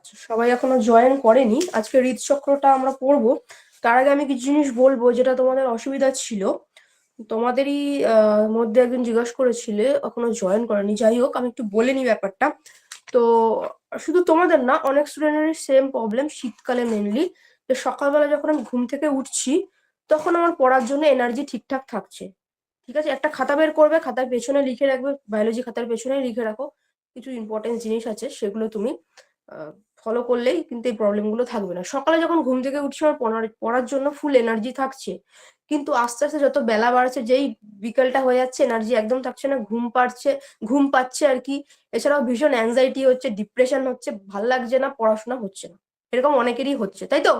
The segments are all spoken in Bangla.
আচ্ছা সবাই এখনও জয়েন করেনি। আজকে হৃদচক্রটা আমরা পড়ব। তার আগে আমি কিছু জিনিস বলব যেটা তোমাদের অসুবিধা ছিল। তোমাদেরই আহ, মধ্যে একজন জিজ্ঞাসা করেছিলে এখনও জয়েন করেনি। যাই হোক আমি একটু বলে নিই ব্যাপারটা। তো শুধু তোমাদের না অনেক স্টুডেন্টেরই সেম প্রবলেম শীতকালে মেনলি যে সকালবেলা যখন আমি ঘুম থেকে উঠছি তখন আমার পড়ার জন্য এনার্জি ঠিকঠাক থাকছে। ঠিক আছে? একটা খাতা বের করবে খাতার পেছনে লিখে রাখবে। বায়োলজি খাতার পেছনে লিখে রাখো। কিছু ইম্পর্টেন্ট জিনিস আছে সেগুলো তুমি ফলো করলেই কিন্তু এই প্রবলেমগুলো থাকবে না। সকালে যখন ঘুম থেকে উঠছি আমার পড়ার পড়ার জন্য ফুল এনার্জি থাকছে। কিন্তু আস্তে আস্তে যত বেলা বাড়ছে, যেই বিকেলটা হয়ে যাচ্ছে এনার্জি একদম থাকছে না, ঘুম পাচ্ছে ঘুম পাচ্ছে আর কি। এছাড়াও ভীষণ অ্যাংজাইটি হচ্ছে ডিপ্রেশন হচ্ছে, ভালো লাগছে না, পড়াশোনা হচ্ছে না। এরকম অনেকেরই হচ্ছে, তাই তো?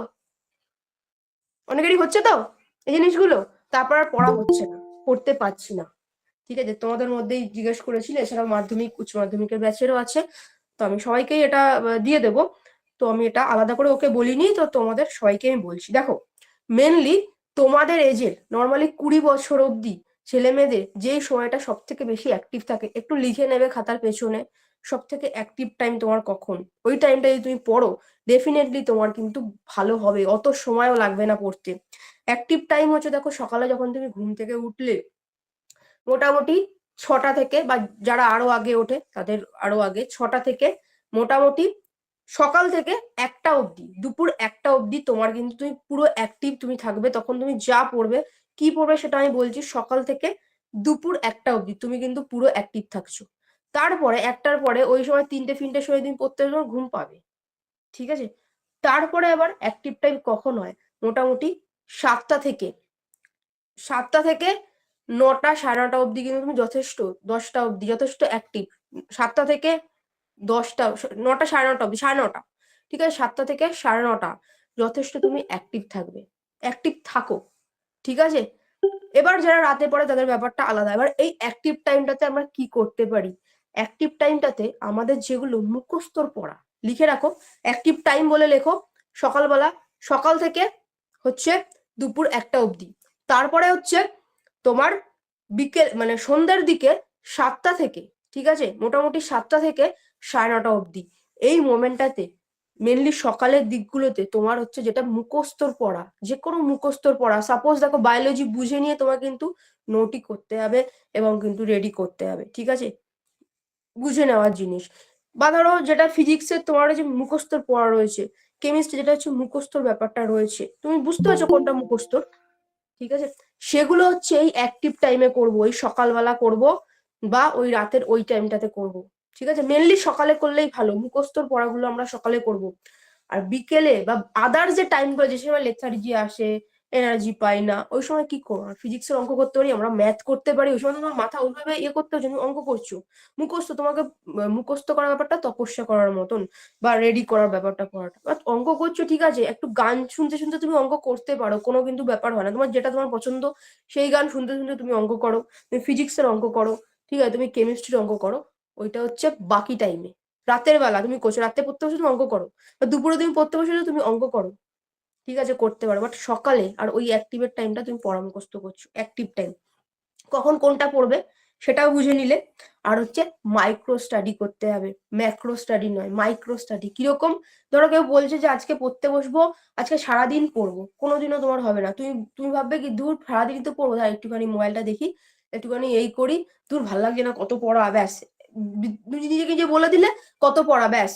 অনেকেরই হচ্ছে তো, এই জিনিসগুলো? তারপর আর পড়া হচ্ছে না, পড়তে পারছি না। ঠিক আছে, তোমাদের মধ্যেই জিজ্ঞেস করেছিলে, এছাড়াও মাধ্যমিক, উচ্চ মাধ্যমিকের ব্যাচেরও আছে। তো আমি সবাইকেই এটা দিয়ে দেব। তো আমি এটা আলাদা করে ওকে বলিনি, তো তোমাদের সবাইকে আমি বলছি। দেখো মেনলি তোমাদের এজের নর্মালি কুড়ি বছর অবধি ছেলে মেয়েদের যেই সময়টা সব থেকে বেশি অ্যাক্টিভ থাকে, একটু লিখে নেবে খাতার পেছনে সব থেকে অ্যাক্টিভ টাইম তোমার কখন? ওই টাইমটা যদি তুমি পড়ো ডেফিনেটলি তোমার কিন্তু ভালো হবে, অত সময়ও লাগবে না পড়তে। অ্যাক্টিভ টাইম হচ্ছে, দেখো সকালে যখন তুমি ঘুম থেকে উঠলে, মোটামুটি ছটা থেকে বা যারা আরও আগে ওঠে তাদের আরও আগে ছটা থেকে মোটামুটি সকাল থেকে একটা অবধি, দুপুর একটা অবধি তোমার কিন্তু তুমি পুরো অ্যাক্টিভ তুমি থাকবে, তখন তুমি যা পড়বে, কি পড়বে সেটা আমি বলছি সকাল থেকে দুপুর একটা অবধি তুমি কিন্তু পুরো অ্যাক্টিভ থাকছো। তারপরে একটার পরে ওই সময় তিনটে ফিনটে সময় তুমি তোমার ঘুম পাবে। ঠিক আছে? তারপরে আবার অ্যাক্টিভ টাইম কখন হয়? মোটামুটি সাতটা থেকে সাতটা থেকে নটা সাড়ে নটা অবধি কিন্তু তুমি যথেষ্ট, দশটা অবধি, যথেষ্ট অ্যাক্টিভ সাতটা থেকে দশটা, নটা সাড়ে নটা অবধি, সাড়ে নটা। ঠিক আছে? সাতটা থেকে সাড়ে নটা যথেষ্ট তুমি অ্যাক্টিভ থাকবে। অ্যাক্টিভ থাকো। ঠিক আছে? এবার যারা রাতে পড়ে তাদের ব্যাপারটা আলাদা। এবার এই অ্যাক্টিভ টাইমটাতে আমরা কি করতে পারি? অ্যাক্টিভ টাইমটাতে আমাদের যেগুলো মুখস্থর পড়া, লিখে রাখো। অ্যাক্টিভ টাইম বলে লেখো সকালবেলা, সকাল থেকে হচ্ছে দুপুর একটা অবধি। তারপরে হচ্ছে তোমার বিকেল মানে সন্ধ্যার দিকে সাতটা থেকে, ঠিক আছে? মোটামুটি সাতটা থেকে সাড়ে নটা অবধি। এই মোমেন্টটাতে মেনলি সকালের দিকগুলোতে তোমার হচ্ছে যেটা মুখস্থর পড়া যে কোনো মুখস্থর পড়া। সাপোজ দেখো বায়োলজি বুঝে নিয়ে তোমার কিন্তু নোটই করতে হবে এবং কিন্তু রেডি করতে হবে, ঠিক আছে? বুঝে নেওয়ার জিনিস। বা ধরো যেটা ফিজিক্সের তোমার যে মুখস্থর পড়া রয়েছে কেমিস্ট্রি যেটা হচ্ছে মুখস্থর ব্যাপারটা রয়েছে, তুমি বুঝতে পারছ কোনটা মুখস্থর? ঠিক আছে? সেগুলো হচ্ছে এই অ্যাক্টিভ টাইমে করব, ওই সকালবেলা করব বা ওই রাতের ওই টাইমটাতে করব, ঠিক আছে? মেনলি সকালে করলেই ভালো, মুখস্থর পড়াগুলো আমরা সকালে করব। আর বিকেলে বা আদার যে টাইমগুলো যে সময় লেথার্জি আসে এনার্জি পাই না। ওই সময় কি করব? ফিজিক্সের অঙ্ক করতে পারি, আমরা ম্যাথ করতে পারি, ওই সময় তোমার মাথা ওইভাবে ইয়ে করতে হচ্ছে তুমি অঙ্ক করছ। মুখস্থ, তোমাকে মুখস্থ করার ব্যাপারটা তপস্যা করার মতন, বা রেডি করার ব্যাপারটা করাটা। বাট অঙ্ক করছ, ঠিক আছে, একটু গান শুনতে শুনতে তুমি অঙ্ক করতে পারো, কোনো কিন্তু ব্যাপার হয় না। তোমার যেটা তোমার পছন্দ, সেই গান শুনতে শুনতে তুমি অঙ্ক করো, তুমি ফিজিক্সের অঙ্ক করো, ঠিক আছে, তুমি কেমিস্ট্রির অঙ্ক করো, ওইটা হচ্ছে বাকি টাইমে রাতের বেলা তুমি করছ, রাতে পড়তে বসে তুমি অঙ্ক করো, বা দুপুরে তুমি পড়তে বসে তুমি অঙ্ক করো। ঠিক আছে, করতে পারো। বাট সকালে আর ওই অ্যাক্টিভের টাইমটা তুমি মুখস্থ করছ অ্যাক্টিভ টাইম কখন কোনটা পড়বে সেটাও বুঝে নিলে। আর হচ্ছে মাইক্রো স্টাডি করতে হবে। ম্যাক্রো স্টাডি নয় মাইক্রো স্টাডি কীরকম? ধরো কেউ বলছে যে, আজকে পড়তে বসবো, আজকে সারাদিন পড়ব। কোনোদিনও তোমার হবে না। তুমি তুমি ভাববে কি দূর সারাদিনই তো পড়ব। তাই একটুখানি মোবাইলটা দেখি, একটুখানি এই করি। দূর ভালো লাগছে না, কত পড়া, ব্যাস। তুমি নিজেকে যে বলে দিলে, কত পড়া, ব্যাস।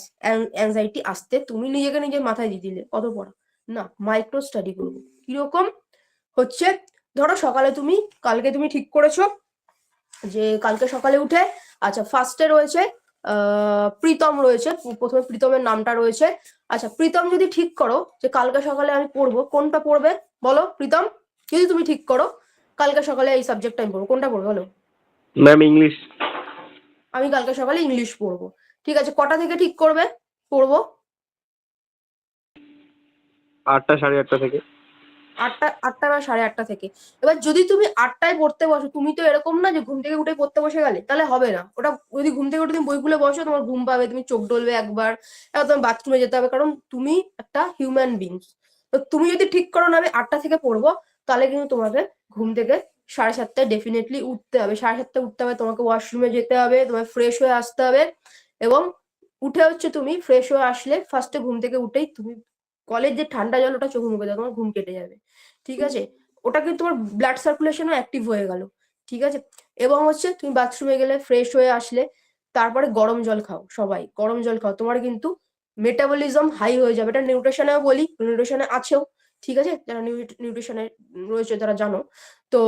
অ্যাংজাইটি আসতে তুমি নিজেকে নিজের মাথায় দিয়ে দিলে, কত পড়া। না মাইক্রো স্টাডি করব কীরকম? হচ্ছে ধরো সকালে তুমি কালকে তুমি ঠিক করেছ যে কালকে সকালে উঠে আচ্ছা ফার্স্টে রয়েছে প্রীতম রয়েছে প্রথমে প্রীতমের নামটা রয়েছে। আচ্ছা প্রীতম যদি ঠিক করো যে কালকে সকালে আমি পড়ব কোনটা পড়বে? বলো প্রীতম যদি তুমি ঠিক করো কালকে সকালে এই সাবজেক্টটা আমি পড়ব। কোনটা পড়ব বলো? ম্যাম ইংলিশ আমি কালকে সকালে ইংলিশ পড়ব। ঠিক আছে কটা থেকে ঠিক করবে? পড়ব। আটটা সাড়ে আটটা থেকে। আটটা আটটা বা সাড়ে আটটা থেকে। এবার যদি তুমি আটটায় পড়তে বসো, তুমি তো এরকম না যে ঘুম থেকে উঠে পড়তে বসে গেলে, তাহলে হবে না। ওটা যদি ঘুম থেকে উঠে তুমি বই খুলে বসো, তোমার ঘুম পাবে, তুমি চোখ ডলবে একবার, এবার তোমার বাথরুমে যেতে হবে। কারণ তুমি একটা হিউম্যান বিংস তো তুমি যদি ঠিক করো না আমি আটটা থেকে পড়ব, তাহলে কিন্তু তোমাকে ঘুম থেকে সাড়ে সাতটায় ডেফিনেটলি উঠতে হবে। সাড়ে সাতটায় উঠতে হবে, তোমাকে ওয়াশরুমে যেতে হবে, তোমায় ফ্রেশ হয়ে আসতে হবে। এবং উঠে হচ্ছে তুমি ফ্রেশ হয়ে আসলে ফার্স্টে ঘুম থেকে উঠেই তুমি কলের যে ঠান্ডা জল, ওটা চোখে মুখে দাও তোমার ঘুম কেটে যাবে। ঠিক আছে? ওটা কিন্তু তোমার ব্লাড সার্কুলেশনও অ্যাক্টিভ হয়ে গেল। ঠিক আছে? এবং হচ্ছে তুমি বাথরুমে গেলে ফ্রেশ হয়ে আসলে তারপরে গরম জল খাও, সবাই। গরম জল খাও। তোমার কিন্তু মেটাবলিজম হাই হয়ে যাবে। এটা নিউট্রিশনেও বলি নিউট্রিশনে আছেও। ঠিক আছে? যারা নিউট্রিশনে রয়েছে, তারা জানো। তো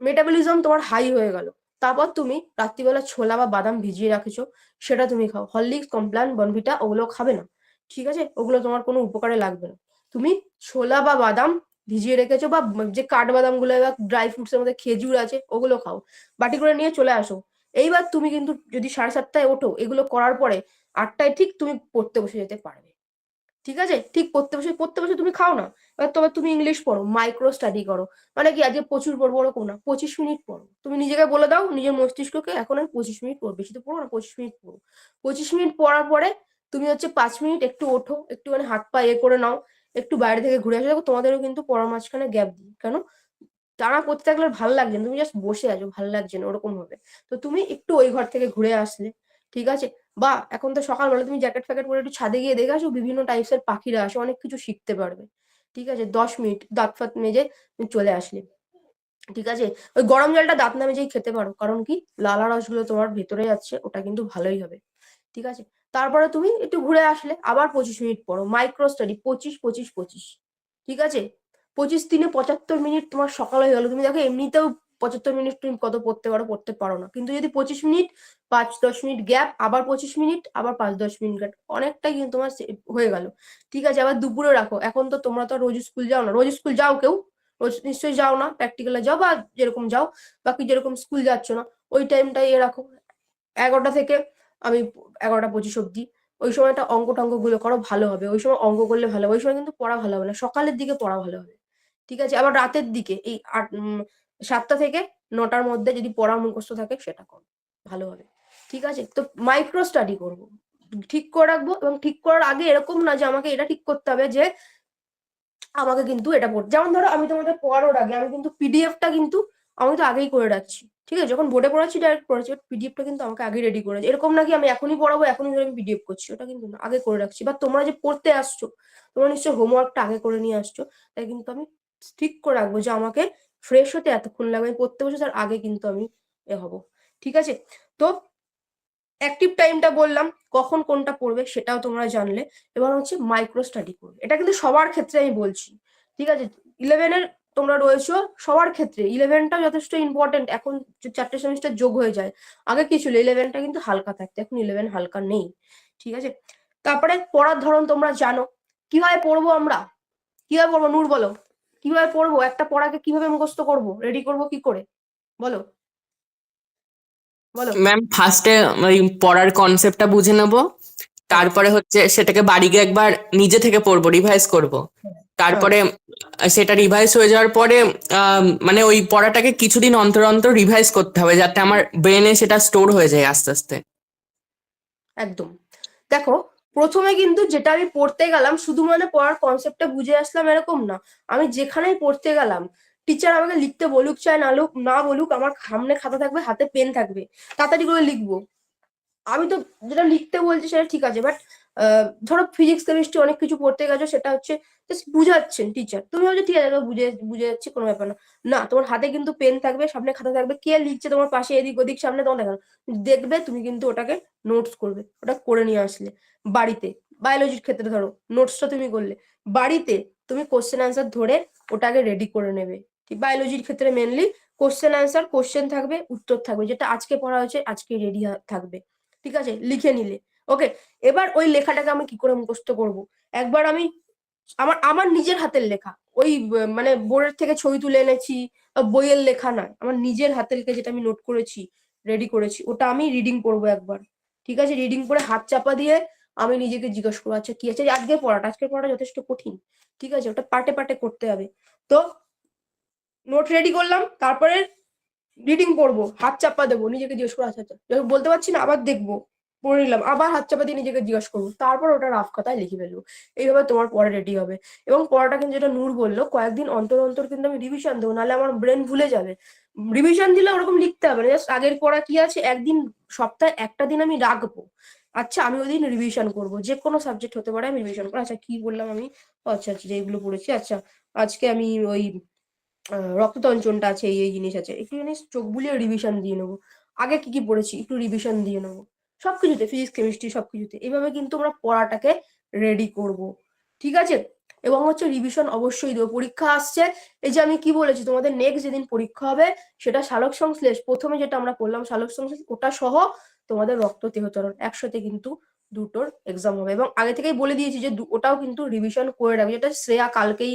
মেটাবলিজম তোমার হাই হয়ে গেল। তারপর তুমি রাত্রিবেলা ছোলা বা বাদাম ভিজিয়ে রাখেছো, সেটা তুমি খাও। হরলিক্স, কমপ্লান, বনভিটা ওগুলো খাবে না। ঠিক আছে? ওগুলো তোমার কোনো উপকারে লাগবে না। তুমি ছোলা বা বাদাম ভিজিয়ে রেখেছো বা যে কাঠবাদামগুলো বা ড্রাই ফ্রুটস এর মধ্যে খেজুর আছে, ওগুলো খাও। বাটি করে নিয়ে চলে আসো। এইবার তুমি কিন্তু যদি সাড়ে সাতটায় ওঠো, এগুলো করার পরে আটটায় ঠিক তুমি পড়তে বসে যেতে পারবে। ঠিক আছে? ঠিক পড়তে বসে পড়তে বসে তুমি খাও না। এবার তবে তুমি ইংলিশ পড়ো মাইক্রো স্টাডি করো। মানে কি, আজকে প্রচুর পড়ব ওরকম না, পঁচিশ মিনিট পড়ো। তুমি নিজেকে বলে দাও, নিজের মস্তিষ্ককে এখন আমি পঁচিশ মিনিট পড়ব বেশি তো পড়ো না, পঁচিশ মিনিট পড়ো। পঁচিশ মিনিট পড়ার পরে তুমি হচ্ছে পাঁচ মিনিট একটু ওঠো, একটুখানি হাত পা এ করে নাও, একটু বাইরে থেকে ঘুরে আসো। দেখো তোমাদেরও কিন্তু পড়ার মাঝখানে গ্যাপ দিই কেন? টানা করতে থাকলে ভালো লাগছে তুমি জাস্ট বসে আছো, ভালো লাগছে না ওরকম হবে তো তুমি একটু ওই ঘর থেকে ঘুরে আসলে, ঠিক আছে? বা এখন তো সকালবেলা তুমি জ্যাকেট ফ্যাকেট পরে একটু ছাদে গিয়ে দেখে আসো, বিভিন্ন টাইপসের পাখিরা আসে, অনেক কিছু শিখতে পারবে। ঠিক আছে? দশ মিনিট দাঁত ফাত মেজে চলে আসলে। ঠিক আছে? ওই গরম জলটা দাঁত না মেজেই খেতে পারো। কারণ কি? লালা রসগুলো তোমার ভেতরে যাচ্ছে ওটা কিন্তু ভালোই হবে। ঠিক আছে? তারপরে তুমি একটু ঘুরে আসলে, আবার পঁচিশ মিনিট পড়ো। মাইক্রো স্টাডি পঁচিশ পঁচিশ পঁচিশ। ঠিক আছে? পঁচিশ দিনে পঁচাত্তর মিনিট তোমার সকাল হয়ে গেলো। তুমি দেখো, এমনিতেও পঁচাত্তর মিনিট তুমি কত পড়তে পারো পড়তে পারো না। কিন্তু যদি পঁচিশ মিনিট, পাঁচ, দশ মিনিট গ্যাপ আবার পঁচিশ মিনিট, আবার পাঁচ, দশ মিনিট গ্যাপ অনেকটাই কিন্তু তোমার হয়ে গেল। ঠিক আছে? আবার দুপুরে রাখো। এখন তো তোমরা তো রোজ স্কুল যাও না। রোজ স্কুল যাও কেউ? রোজ নিশ্চয়ই যাও না? প্র্যাকটিক্যালে যাও বা যেরকম যাও, বাকি যেরকম স্কুল যাচ্ছ না, ওই টাইমটাই এ রাখো। এগারোটা থেকে আমি এগারোটা পঁচিশ অব্দি ওই সময়টা অঙ্ক টঙ্কগুলো করো, ভালো হবে। ওই সময় অঙ্ক করলে ভালো হবে। ওই সময় কিন্তু পড়া ভালো হবে না। সকালের দিকে পড়া ভালো হবে। ঠিক আছে? আবার রাতের দিকে এই আট সাতটা থেকে নটার মধ্যে যদি পড়া মুখস্থ থাকে সেটা করো। ভালো হবে। ঠিক আছে? তো মাইক্রো স্টাডি করব। ঠিক করে রাখব এবং ঠিক করার আগে এরকম না যে আমাকে এটা ঠিক করতে হবে যে আমাকে কিন্তু এটা পড়তে যেমন ধরো আমি তোমাদের পড়ানোর আগে আমি কিন্তু পিডিএফটা কিন্তু আমি তো আগেই করে রাখছি, ঠিক আছে? যখন বোর্ডে পড়াচ্ছি ডাইরেক্ট পড়াচ্ছি পিডিএফটা কিন্তু আমাকে আগে রেডি করে। এরকম নাকি আমি এখনই পড়াবো, এখনই ধরে আমি পিডিএফ করছি, ওটা কিন্তু না, আগে করে রাখছি। বা তোমরা যে পড়তে আসছো, তোমরা নিশ্চয়ই হোমওয়ার্কটা আগে করে নিয়ে আসছো, তাই কিন্তু আমি ঠিক করে রাখব যে আমাকে ফ্রেশ হতে এতক্ষণ লাগবে আমি পড়তে বসে তার আগে কিন্তু আমি এ হব, ঠিক আছে? তো অ্যাক্টিভ টাইমটা বললাম, কখন কোনটা পড়বে সেটাও তোমরা জানলে। এবার হচ্ছে মাইক্রো স্টাডি করবে। এটা কিন্তু সবার ক্ষেত্রে আমি বলছি, ঠিক আছে? ইলেভেনের তোমরা রয়েছো সবার ক্ষেত্রে। ইলেভেনটা যথেষ্ট ইম্পর্টেন্ট এখন চারটে সেমিস্টার যোগ হয়ে যায় আগে কি ছিল? ইলেভেনটা কিন্তু হালকা থাকতো এখন ইলেভেন হালকা নেই ঠিক আছে? তারপরে পড়ার ধরন তোমরা জানো কীভাবে পড়ব আমরা? কীভাবে পড়ব? নূর বলো। কীভাবে পড়ব? একটা পড়াকে কীভাবে মুখস্থ করব? রেডি করব কি করে? বলো। বলো। ম্যাম ফার্স্টে ওই পড়ার কনসেপ্টটা বুঝে নেব তারপরে হচ্ছে সেটাকে বাড়ি গিয়ে একবার নিজে থেকে পড়ব রিভাইজ করব। তারপরে, সেটা রিভাইজ হয়ে যাওয়ার পরে মানে ওই পড়াটাকে কিছুদিন অন্তর অন্তর রিভাইজ করতে হবে যাতে আমার ব্রেনে সেটা স্টোর হয়ে যায় আস্তে আস্তে। একদম। দেখো, প্রথমে কিন্তু যেটা আমি পড়তে গেলাম, শুধু মানে পড়ার কনসেপ্টটা বুঝে আসলাম এরকম না। আমি যেখানেই পড়তে গেলাম টিচার আমাকে লিখতে বলুক চাই না লুক, না বলুক, আমার সামনে খাতা থাকবে, হাতে পেন থাকবে, তাড়াতাড়ি করে লিখব। আমি তো যেটা লিখতে বলছি সেটা ঠিক আছে বাট ধরো ফিজিক্স কেমিস্ট্রি অনেক কিছু পড়তে গেছো, সেটা হচ্ছে জাস্ট বুঝাচ্ছেন টিচার তুমি ভাবছ, ঠিক আছে বুঝে বুঝে যাচ্ছে, কোনো ব্যাপার না। না, তোমার হাতে কিন্তু পেন থাকবে, সামনে খাতা থাকবে, কে লিখছে তোমার পাশে, এদিক ওদিক, সামনে তোমার দেখানো। দেখবে, তুমি কিন্তু ওটাকে নোটস করবে, ওটা করে নিয়ে আসলে। বাড়িতে বায়োলজির ক্ষেত্রে ধরো নোটসটা তুমি করলে। বাড়িতে, তুমি কোশ্চেন অ্যান্সার ধরে ওটাকে রেডি করে নেবে। ঠিক বায়োলজির ক্ষেত্রে মেনলি কোশ্চেন অ্যান্সার কোশ্চেন থাকবে, উত্তর থাকবে, যেটা আজকে পড়া হয়েছে, আজকে রেডি থাকবে। ঠিক আছে, লিখে নিলে। ওকে এবার ওই লেখাটাকে আমি কি করে মুখস্থ করব? একবার আমি, আমার আমার নিজের হাতের লেখা। ওই মানে বোর্ডের থেকে ছবি তুলে এনেছি বইয়ের লেখা নয়, আমার নিজের হাতের লেখা যেটা আমি নোট করেছি রেডি করেছি, ওটা আমি রিডিং করব একবার। ঠিক আছে? রিডিং করে হাত চাপা দিয়ে আমি নিজেকে জিজ্ঞেস করব আচ্ছা কি আছে? আজকের পড়াটা আজকের পড়াটা যথেষ্ট কঠিন। ঠিক আছে? ওটা পাটে পাটে করতে হবে। তো নোট রেডি করলাম, তারপরে রিডিং পড়ব হাত চাপা দেবো, নিজেকে জিজ্ঞেস করব আচ্ছা আচ্ছা। বলতে পারছি না, আবার দেখব। পড়ে নিলাম। আবার হাত চাপা দিয়ে নিজেকে জিজ্ঞেস করব, তারপর ওটা রাফ খাতায় লিখে ফেলব। এইভাবে তোমার পড়া রেডি হবে। এবং পড়াটা কিন্তু যেটা নূর বলল, কয়েকদিন অন্তর অন্তর কিন্তু আমি রিভিশন দেবো, নাহলে আমার ব্রেন ভুলে যাবে। রিভিশন দিলে ওরকম লিখতে হবে না জাস্ট আগের পড়া কি আছে, একদিন, সপ্তাহে একটা দিন আমি রাখব। আচ্ছা আমি ওই দিন রিভিশন করব, যে কোনো সাবজেক্ট হতে পারে আমি রিভিশন করব। আচ্ছা কি বললাম আমি? আচ্ছা আচ্ছা যেগুলো পড়েছি আচ্ছা আজকে আমি ওই রক্ততঞ্চনটা আছে, এই এই জিনিস আছে একটু জিনিস চোখ বুলিয়ে রিভিশন দিয়ে নেব। আগে কি কি পড়েছি, একটু রিভিশন দিয়ে নেব। সবকিছুতে ফিজিক্স কেমিস্ট্রি সবকিছুতে। এভাবে কিন্তু আমরা পড়াটাকে রেডি করব। ঠিক আছে? এবং হচ্ছে রিভিশন অবশ্যই দেবো। পরীক্ষা আসছে। এই যে আমি কি বলেছি, তোমাদের নেক্সট যেদিন পরীক্ষা হবে, সেটা শালক সংশ্লেষ। প্রথমে যেটা আমরা করলাম শালক সংশ্লেষ, ওটা সহ তোমাদের রক্ত তেহতরণ একসাথে কিন্তু দুটোর এক্সাম হবে। এবং আগে থেকেই বলে দিয়েছি যে ওটাও কিন্তু রিভিশন করে রাখবে। যেটা শ্রেয়া কালকেই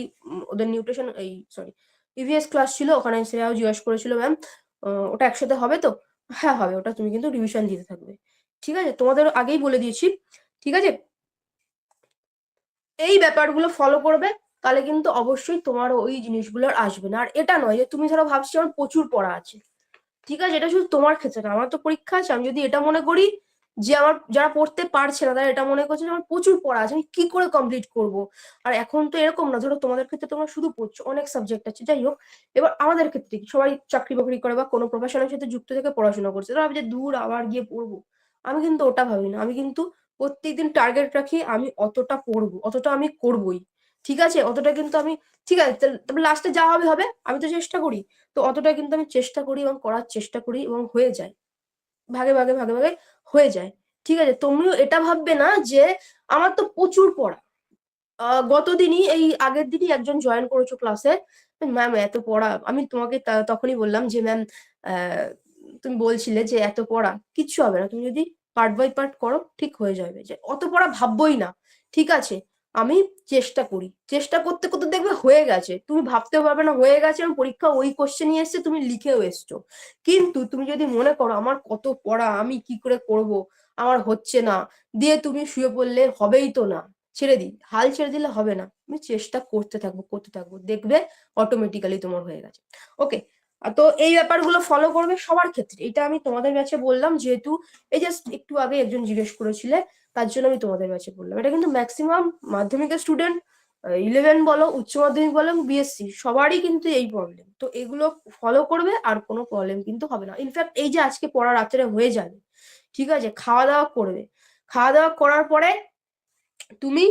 ওদের নিউট্রিশন এই সরি প্রিভিয়াস ক্লাস ছিল, ওখানে শ্রেয়াও জিজ্ঞাসা করেছিল ম্যাম ওটা একসাথে হবে তো? হ্যাঁ হবে। ওটা তুমি কিন্তু রিভিশন দিতে থাকবে। ঠিক আছে? তোমাদের আগেই বলে দিয়েছি। ঠিক আছে? এই ব্যাপারগুলো ফলো করবে, তাহলে কিন্তু অবশ্যই তোমার ওই জিনিসগুলো আসবে না। আর এটা নয় যে তুমি ধরো ভাবছি আমার প্রচুর পড়া আছে। ঠিক আছে? এটা শুধু তোমার ক্ষেত্রে না, আমার তো পরীক্ষা আছে। আমি যদি এটা মনে করি যে আমার যারা পড়তে পারছে না, তারা এটা মনে করছে আমার প্রচুর পড়া আছে, আমি কি করে কমপ্লিট করব? আর এখন তো এরকম না, ধরো তোমাদের ক্ষেত্রে তোমরা শুধু পড়ছো, অনেক সাবজেক্ট আছে। যাই হোক, এবার আমাদের ক্ষেত্রে সবাই চাকরি বাকরি করে বা কোনো প্রফেশনের সাথে যুক্ত থেকে পড়াশোনা করছে। তারা আমি যে দূর আবার গিয়ে পড়ব। আমি কিন্তু ওটা ভাবি না আমি কিন্তু প্রত্যেকদিন টার্গেট রাখি আমি অতটা পড়ব, অতটা আমি করবই। ঠিক আছে? অতটা কিন্তু আমি, ঠিক আছে তবে লাস্টে যা হবে হবে, আমি তো চেষ্টা করি। তো অতটা কিন্তু আমি চেষ্টা করি এবং করার চেষ্টা করি এবং হয়ে যায়। ভাগে ভাগে ভাগে ভাগে হয়ে যায়। ঠিক আছে? তুমিও এটা ভাববে না যে আমার তো প্রচুর পড়া। গতদিনই এই আগের দিনই একজন জয়েন করেছ ক্লাসে ম্যাম এত পড়া, আমি তোমাকে তখনই বললাম যে ম্যাম তুমি বলছিলে যে এত পড়া, কিচ্ছু হবে না। তুমি যদি পার্ট বাই পার্ট করো, ঠিক হয়ে যাবে। যে অত পড়া ভাববোই না। ঠিক আছে, আমি চেষ্টা করি। চেষ্টা করতে করতে দেখবে হয়ে গেছে। তুমি ভাবতেও পারবে না, হয়ে গেছে এবং পরীক্ষা ওই কোশ্চেনই এসছে, তুমি লিখেও এসছো। কিন্তু তুমি যদি মনে করো, আমার কত পড়া, আমি কি করে করব? আমার হচ্ছে না। দিয়ে তুমি শুয়ে পড়লে হবেই তো না। ছেড়ে দিই। হাল ছেড়ে দিলে হবে না। তুমি চেষ্টা করতে থাকব করতে থাকব। দেখবে অটোমেটিক্যালি তোমার হয়ে গেছে। ওকে তো এই ব্যাপারগুলো ফলো করবে সবার ক্ষেত্রে। এটা আমি তোমাদের কাছে বললাম, যেহেতু এই জাস্ট একটু আগে একজন জিজ্ঞেস করেছিলে তার জন্য আমি তোমাদের কাছে বললাম। এটা কিন্তু ম্যাক্সিমাম মাধ্যমিকের স্টুডেন্ট ইলেভেন বলো, উচ্চ মাধ্যমিক বলো বিএসসি সবারই কিন্তু এই প্রবলেম তো এগুলো ফলো করবে আর কোনো প্রবলেম কিন্তু হবে না। ইনফ্যাক্ট এই যে আজকে পড়া রাত্রে হয়ে যাবে, ঠিক আছে? খাওয়া দাওয়া করবে। খাওয়া দাওয়া করার পরে তুমি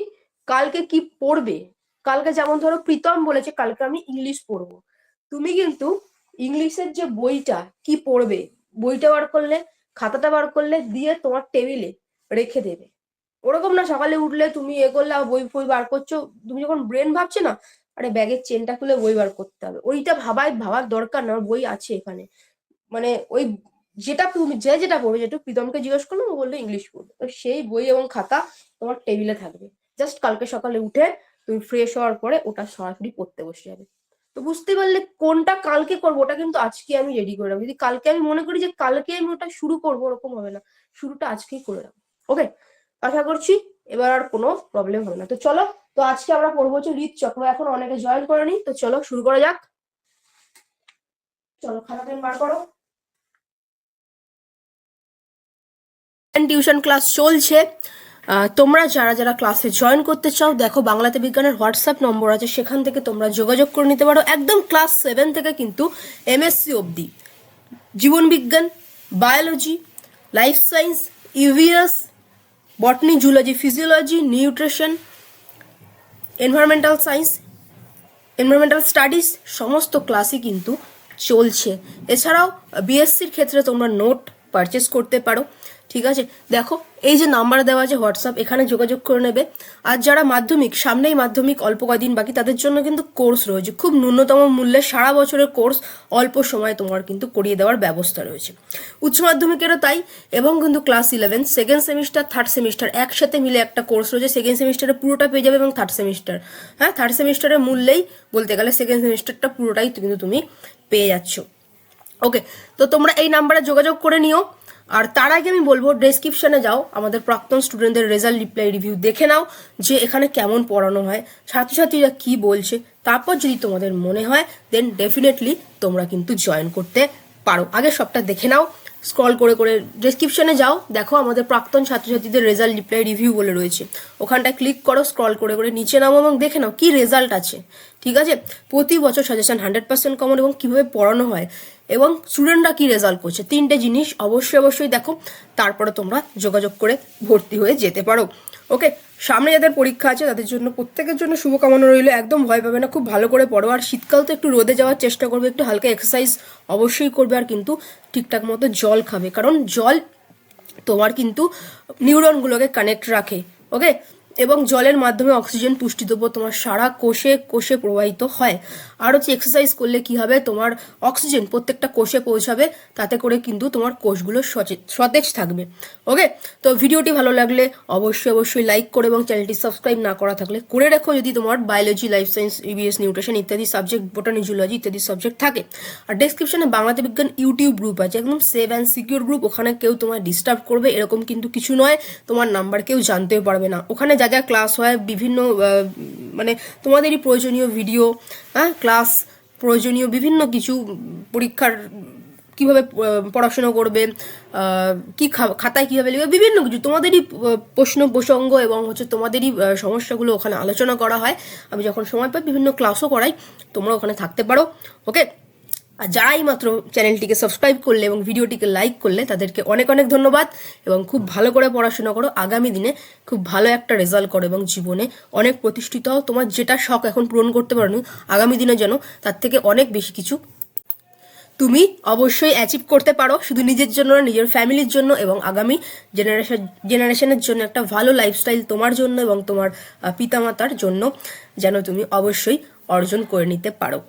কালকে কি পড়বে? কালকে যেমন ধরো প্রীতম বলেছে, কালকে আমি ইংলিশ পড়ব। তুমি কিন্তু ইংলিশের যে বইটা কি পড়বে, বইটা বার করলে, খাতাটা বার করলে দিয়ে তোমার টেবিলে রেখে দেবে। ওরকম না সকালে উঠলে তুমি এ করলে বই ফই বার করছ, তুমি যখন ব্রেন ভাবছ না, আরে ব্যাগের চেনটা খুলে বই বার করতে হবে। ওইটা ভাবাই, ভাবার দরকার না বই আছে এখানে। মানে ওই যেটা তুমি, যে যেটা পড়বে যেটা প্রীতমকে জিজ্ঞেস করল ও বলল ইংলিশ পড়বে। তো সেই বই এবং খাতা তোমার টেবিলে থাকবে। জাস্ট কালকে সকালে উঠে, তুমি ফ্রেশ হওয়ার পরে ওটা সরাসরি পড়তে বসে যাবে। তো বুঝতে পারলে কোনটা কালকে করব, ওটা কিন্তু আজকে আমি রেডি করে রাখব। যদি কালকে আমি মনে করি যে কালকে আমি ওটা শুরু করব, ওরকম হবে না। শুরুটা আজকেই করে রাখব। ওকে আশা করছি এবার আর কোনো প্রবলেম হবে না। তো চলো, তো আজকে আমরা পড়ব হচ্ছে হৃদচক্র এখন অনেকে জয়েন করেনি, তো চলো শুরু করা যাক। চলো, খাতা পেন বার করো। টিউশন ক্লাস চলছে। তোমরা যারা যারা ক্লাসে জয়েন করতে চাও, দেখো বাংলাতে বিজ্ঞানের হোয়াটসঅ্যাপ নম্বর আছে, সেখান থেকে তোমরা যোগাযোগ করে নিতে পারো। একদম ক্লাস সেভেন থেকে কিন্তু এমএসসি অবধি। জীবন বিজ্ঞান biology life science EVS botany zoology physiology nutrition environmental science environmental studies সমস্ত ক্লাসই কিন্তু চলছে। এছাড়াও বিএসসির ক্ষেত্রে তোমরা নোট পারচেস করতে পারো। ঠিক আছে? দেখো, এই যে নাম্বার দেওয়া আছে হোয়াটসঅ্যাপ, এখানে যোগাযোগ করে নেবে। আর যারা মাধ্যমিক, সামনেই মাধ্যমিক, অল্প কদিন, বাকি তাদের জন্য কিন্তু কোর্স রয়েছে। খুব ন্যূনতম মূল্যে সারা বছরের কোর্স অল্প সময়ে তোমার কিন্তু করিয়ে দেওয়ার ব্যবস্থা রয়েছে। উচ্চ মাধ্যমিকেরও তাই, এবং কিন্তু class eleven second semester third semester একসাথে মিলে একটা কোর্স রয়েছে। সেকেন্ড সেমিস্টারে পুরোটা পেয়ে যাবে এবং থার্ড সেমিস্টার হ্যাঁ? থার্ড সেমিস্টারের মূল্যেই বলতে গেলে সেকেন্ড সেমিস্টারটা পুরোটাই কিন্তু তুমি পেয়ে যাচ্ছ। ওকে তো তোমরা এই নাম্বারে যোগাযোগ করে নিও। আর তার আগে আমি বলব ডেসক্রিপশনে যাও, আমাদের প্রাক্তন স্টুডেন্টদের রেজাল্ট রিপ্লাই রিভিউ দেখে নাও, যে এখানে কেমন পড়ানো হয়, ছাত্রছাত্রীরা কি বলছে, তারপর যদি তোমাদের মনে হয় দেন ডেফিনেটলি তোমরা কিন্তু জয়েন করতে পারো। আগে সবটা দেখে নাও স্ক্রল করে করে ডেসক্রিপশনে যাও, দেখো আমাদের প্রাক্তন ছাত্রছাত্রীদের রেজাল্ট রিপ্লাই রিভিউ বলে রয়েছে। ওখানটায় ক্লিক করো স্ক্রল করে করে নিচে নামো এবং দেখে নাও কি রেজাল্ট আছে। ঠিক আছে? প্রতি বছর সাজেশন হান্ড্রেড পার্সেন্ট কমন এবং কীভাবে পড়ানো হয় এবং স্টুডেন্টরা কী রেজাল্ট করছে। তিনটে জিনিস অবশ্যই অবশ্যই দেখো। তারপরে তোমরা যোগাযোগ করে ভর্তি হয়ে যেতে পারো। ওকে, সামনে যাদের পরীক্ষা আছে তাদের জন্য, প্রত্যেকের জন্য শুভকামনা রইল, একদম ভয় পাবে না, খুব ভালো করে পড়ো, আর শীতকাল তো একটু রোদে যাওয়ার চেষ্টা করবে, একটু হালকা এক্সারসাইজ অবশ্যই করবে, আর কিন্তু ঠিকঠাক মতো জল খাবে, কারণ জল তোমার কিন্তু নিউরনগুলোকে কানেক্ট রাখে ওকে এবং জলের মাধ্যমে অক্সিজেন পুষ্টি দেবো, তোমার সারা কোষে কোষে প্রবাহিত হয়। আর হচ্ছে এক্সারসাইজ করলে কি হবে? তোমার অক্সিজেন প্রত্যেকটা কোষে পৌঁছাবে, তাতে করে কিন্তু তোমার কোষগুলো সতেজ থাকবে। ওকে তো ভিডিওটি ভালো লাগলে অবশ্যই অবশ্যই লাইক করে এবং চ্যানেলটি সাবস্ক্রাইব না করা থাকলে করে রেখো যদি তোমার biology life science EVS nutrition ইত্যাদি সাবজেক্ট বোটানি জুলজি ইত্যাদি সাবজেক্ট থাকে। আর ডেসক্রিপশনে বাংলাতে বিজ্ঞান ইউটিউব গ্রুপ আছে, একদম সেভ অ্যান্ড সিকিউর গ্রুপ ওখানে কেউ তোমায় ডিস্টার্ব করবে, এরকম কিন্তু কিছু নয়। তোমার নাম্বার কেউ জানতেও পারবে না। ওখানে যা যা ক্লাস হয়, বিভিন্ন মানে তোমাদেরই প্রয়োজনীয় ভিডিও হ্যাঁ ক্লাস প্রয়োজনীয় বিভিন্ন কিছু, পরীক্ষার কীভাবে পড়াশোনা করবে কি খাতায় কীভাবে লিখবে, বিভিন্ন কিছু। তোমাদেরই প্রশ্ন, প্রসঙ্গ এবং হচ্ছে তোমাদেরই সমস্যাগুলো ওখানে আলোচনা করা হয়। আমি যখন সময় পাই, বিভিন্ন ক্লাসও করাই, তোমরা ওখানে থাকতে পারো ওকে আর যারাই মাত্র চ্যানেলটিকে সাবস্ক্রাইব করলে এবং ভিডিওটিকে লাইক করলে তাদেরকে অনেক অনেক ধন্যবাদ এবং খুব ভালো করে পড়াশোনা করো। আগামী দিনে খুব ভালো একটা রেজাল্ট করো এবং জীবনে অনেক প্রতিষ্ঠিত হও তোমার যেটা শখ এখন পূরণ করতে পারোনি, আগামী দিনে যেন তার থেকে অনেক বেশি কিছু তুমি অবশ্যই অ্যাচিভ করতে পারো। শুধু নিজের জন্য নিজের ফ্যামিলির জন্য এবং আগামী জেনারেশন জেনারেশনের জন্য একটা ভালো লাইফস্টাইল তোমার জন্য এবং তোমার পিতামাতার জন্য যেন তুমি অবশ্যই অর্জন করে নিতে পারো।